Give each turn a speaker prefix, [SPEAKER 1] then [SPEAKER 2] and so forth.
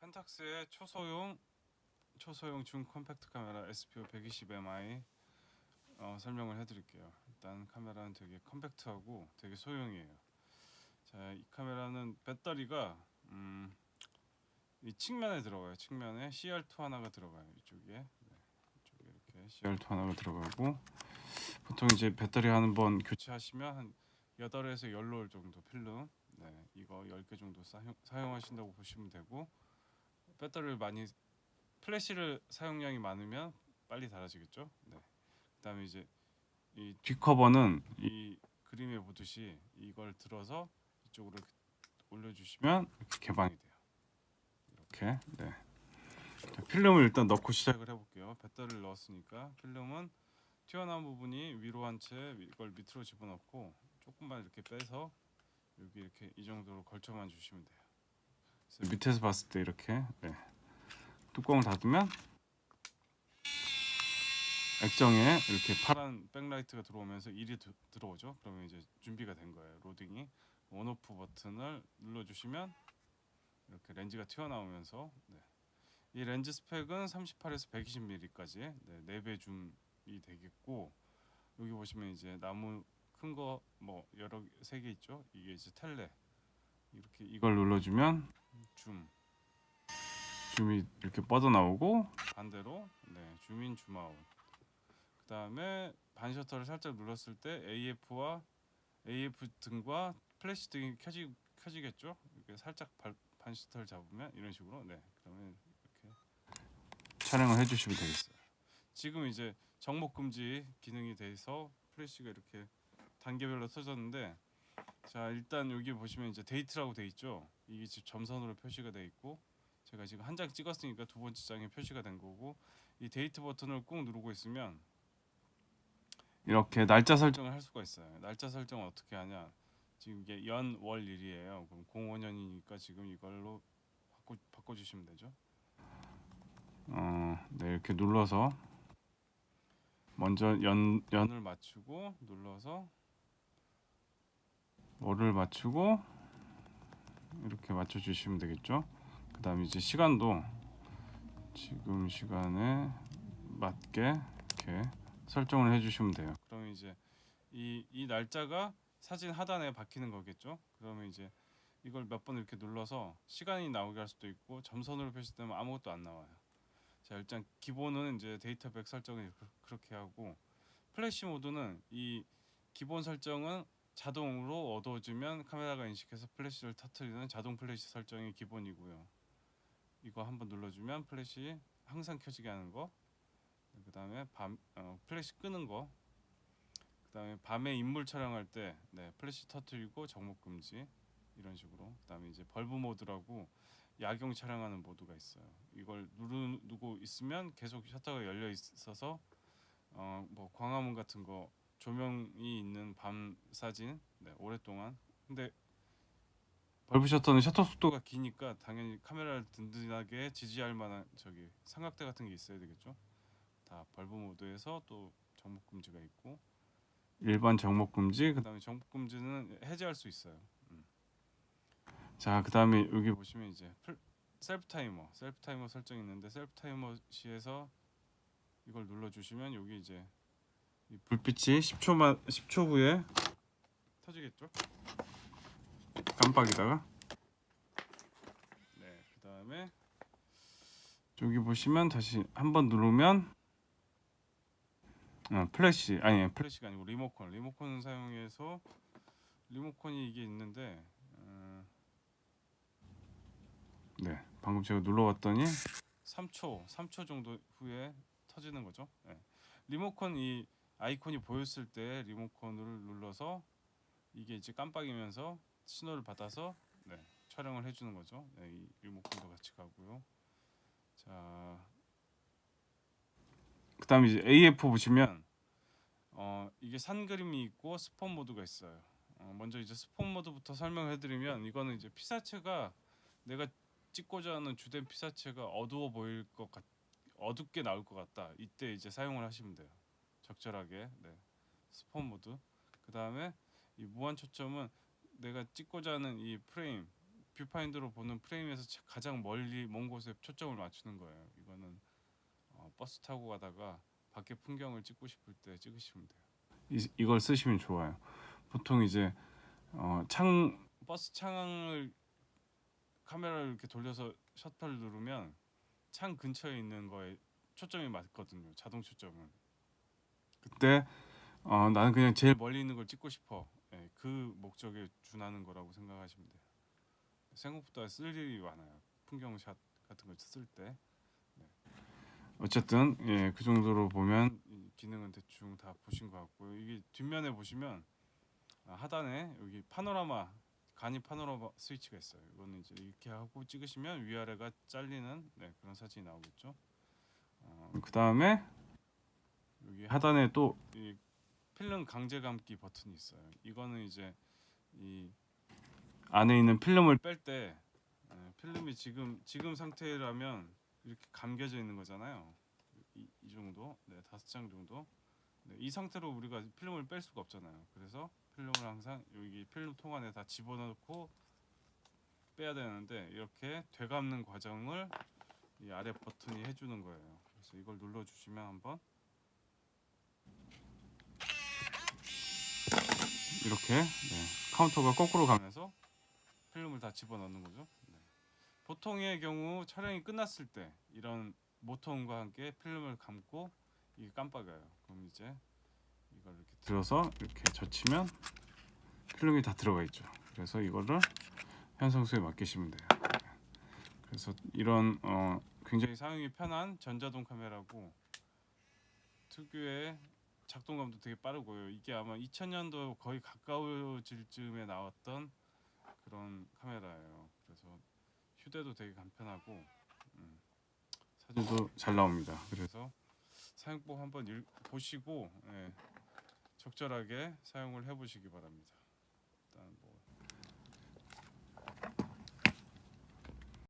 [SPEAKER 1] 펜탁스의 초소형 초소형 중컴팩트 카메라 SPO 120MI 어, 설명을 해드릴게요. 일단 카메라는 되게 컴팩트하고 되게 소형이에요. 자, 이 카메라는 배터리가 음, 이 측면에 들어가요. 측면에 CR2 하나가 들어가요. 이쪽에 네, 이쪽에 이렇게 CR2 하나가 들어가고 보통 이제 배터리 한 번 교체하시면 한 8에서 10롤 정도 필름 네, 이거 10개 정도 사용, 사용하신다고 보시면 되고 배터리를 많이 플래시를 사용량이 많으면 빨리 닳아지겠죠. 네. 그다음에 이제 이 뒷커버는 이 그림에 보듯이 이걸 들어서 이쪽으로 올려주시면 개방이 돼요. 이렇게 네. 자, 필름을 일단 넣고 시작을 해볼게요. 배터리를 넣었으니까 필름은 튀어나온 부분이 위로 한 채 이걸 밑으로 집어넣고 조금만 이렇게 빼서 여기 이렇게 이 정도로 걸쳐만 주시면 돼요. 밑에서 봤을 때 이렇게 네. 뚜껑을 닫으면 액정에 이렇게 파란 백라이트가 들어오면서 일이 드- 들어오죠. 그러면 이제 준비가 된 거예요. 로딩이 온오프 버튼을 눌러주시면 이렇게 렌즈가 튀어나오면서 네. 이 렌즈 스펙은 38에서 120mm까지 네, 4배 줌이 되겠고 여기 보시면 이제 나무 큰 거 뭐 여러 세 개 있죠. 이게 이제 텔레 이렇게 이걸 눌러주면 줌. 줌이 이렇게 뻗어 나오고 반대로 네 줌인 줌아웃. 그 다음에 반 셔터를 살짝 눌렀을 때 AF와 AF 등과 플래시 등이 켜지 켜지겠죠? 이렇게 살짝 발, 반 셔터를 잡으면 이런 식으로 네 그러면 이렇게 촬영을 해주시면 되겠어요. 지금 이제 정목 금지 기능이 돼서 플래시가 이렇게 단계별로 터졌는데 자 일단 여기 보시면 이제 데이트라고 돼 있죠 이게 지금 점선으로 표시가 돼 있고 제가 지금 한 장 찍었으니까 두 번째 장에 표시가 된 거고 이 데이트 버튼을 꾹 누르고 있으면 이렇게 날짜 설정을 할 수가 있어요. 날짜 설정을 어떻게 하냐? 지금 이게 연월일이에요. 그럼 05년이니까 지금 이걸로 바꿔 바꿔 주시면 되죠. 어, 네 이렇게 눌러서 먼저 연 연을 맞추고 눌러서 월을 맞추고 이렇게 맞춰 주시면 되겠죠. 그 다음에 이제 시간도 지금 시간에 맞게 이렇게 설정을 해주시면 돼요. 그러면 이제 이, 이 날짜가 사진 하단에 박히는 거겠죠. 그러면 이제 이걸 몇 번 이렇게 눌러서 시간이 나오게 할 수도 있고 점선으로 표시되면 아무것도 안 나와요. 자 일단 기본은 이제 데이터 백 설정을 이렇게- 그렇게 하고 플래시 모드는 이 기본 설정은 자동으로 어두워지면 카메라가 인식해서 플래시를 터트리는 자동 플래시 설정이 기본이고요. 이거 한번 눌러주면 플래시 항상 켜지게 하는 거. 그 다음에 밤 어, 플래시 끄는 거. 그 다음에 밤에 인물 촬영할 때 네, 플래시 터트리고 정목 금지 이런 식으로. 그 다음에 이제 벌브 모드라고 야경 촬영하는 모드가 있어요. 이걸 누르고 있으면 계속 셔터가 열려 있어서 어, 뭐 광화문 같은 거 조명이 있는 밤 사진 네, 오랫동안. 근데 벌브 셔터는 셔터 속도가 기니까 당연히 카메라를 든든하게 지지할 만한 저기 삼각대 같은 게 있어야 되겠죠. 다 벌브 모드에서 또 정목 금지가 있고 일반 정목 금지 그다음에 정목 금지는 해제할 수 있어요. 음. 자 그다음에 여기 보시면 이제 풀, 셀프 타이머 셀프 타이머 설정이 있는데 셀프 타이머 시에서 이걸 눌러 주시면 여기 이제 이 불빛이 10초만 10초 후에 터지겠죠? 깜빡이다가 네 그다음에 저기 보시면 다시 한번 누르면 어, 플래시 아니 플래시가 아니고 리모컨 리모컨 사용해서 리모컨이 이게 있는데 어, 네 방금 제가 눌러봤더니 3초 3초 정도 후에 터지는 거죠 네. 리모컨 이 아이콘이 보였을 때 리모컨을 눌러서 이게 이제 깜빡이면서 신호를 받아서 네, 촬영을 해주는 거죠 네, 이 리모컨도 같이 가고요 자 그다음에 이제 AF 보시면 어 이게 산 그림이 있고 스폰 모드가 있어요. 어, 먼저 이제 스폰 모드부터 설명해 드리면 이거는 이제 피사체가 내가 찍고자 하는 주된 피사체가 어두워 보일 것 같, 어둡게 나올 것 같다. 이때 이제 사용을 하시면 돼요. 적절하게. 네. 스폰 모드. 그 다음에 이 무한 초점은 내가 찍고자 하는 이 프레임 뷰파인더로 보는 프레임에서 차- 가장 멀리 먼 곳에 초점을 맞추는 거예요. 이거는 어, 버스 타고 가다가 밖에 풍경을 찍고 싶을 때 찍으시면 돼요. 이, 이걸 쓰시면 좋아요. 보통 이제 어, 창 버스 창을 카메라를 이렇게 돌려서 셔터를 누르면 창 근처에 있는 거에 초점이 맞거든요. 자동 초점은. 그때 어, 나는 그냥 제일 멀리 있는 걸 찍고 싶어. 예, 그 목적에 준하는 거라고 생각하시면 돼요. 생각보다 쓸 일이 많아요. 풍경샷 같은 걸 쓸 때. 네. 어쨌든 예, 그 정도로 보면 이 기능은 대충 다 보신 것 같고요. 이게 뒷면에 보시면 아, 하단에 여기 파노라마 간이 파노라마 스위치가 있어요. 이거는 이제 이렇게 하고 찍으시면 위아래가 잘리는 네, 그런 사진이 나오겠죠. 어, 그 다음에 여기 하단에 또 이 필름 강제 감기 버튼이 있어요. 이거는 이제 이 안에 있는 필름을 뺄 때 필름이 지금 지금 상태라면 이렇게 감겨져 있는 거잖아요. 이, 이 정도, 네 다섯 장 정도. 네, 이 상태로 우리가 필름을 뺄 수가 없잖아요. 그래서 필름을 항상 여기 필름 통 안에 다 집어넣고 빼야 되는데 이렇게 되감는 과정을 이 아래 버튼이 해주는 거예요. 그래서 이걸 눌러주시면 한번 이렇게 네, 카운터가 거꾸로 가면서 필름을 다 집어넣는 거죠. 네. 보통의 경우 촬영이 끝났을 때 이런 모터음과 함께 필름을 감고 이게 깜빡여요. 그럼 이제 이걸 이렇게 들어서 이렇게 젖히면 필름이 다 들어가 있죠. 그래서 이거를 현성수에 맡기시면 돼요. 그래서 이런 어, 굉장히 사용이 편한 전자동 카메라고 특유의 작동감도 되게 빠르고요. 이게 아마 2000년도 거의 가까워질 즈음에 나왔던 그런 카메라예요. 그래서 휴대도 되게 간편하고 음, 사진도 잘 나옵니다. 그래서 사용법 한번 읽, 보시고 예, 적절하게 사용을 해보시기 바랍니다.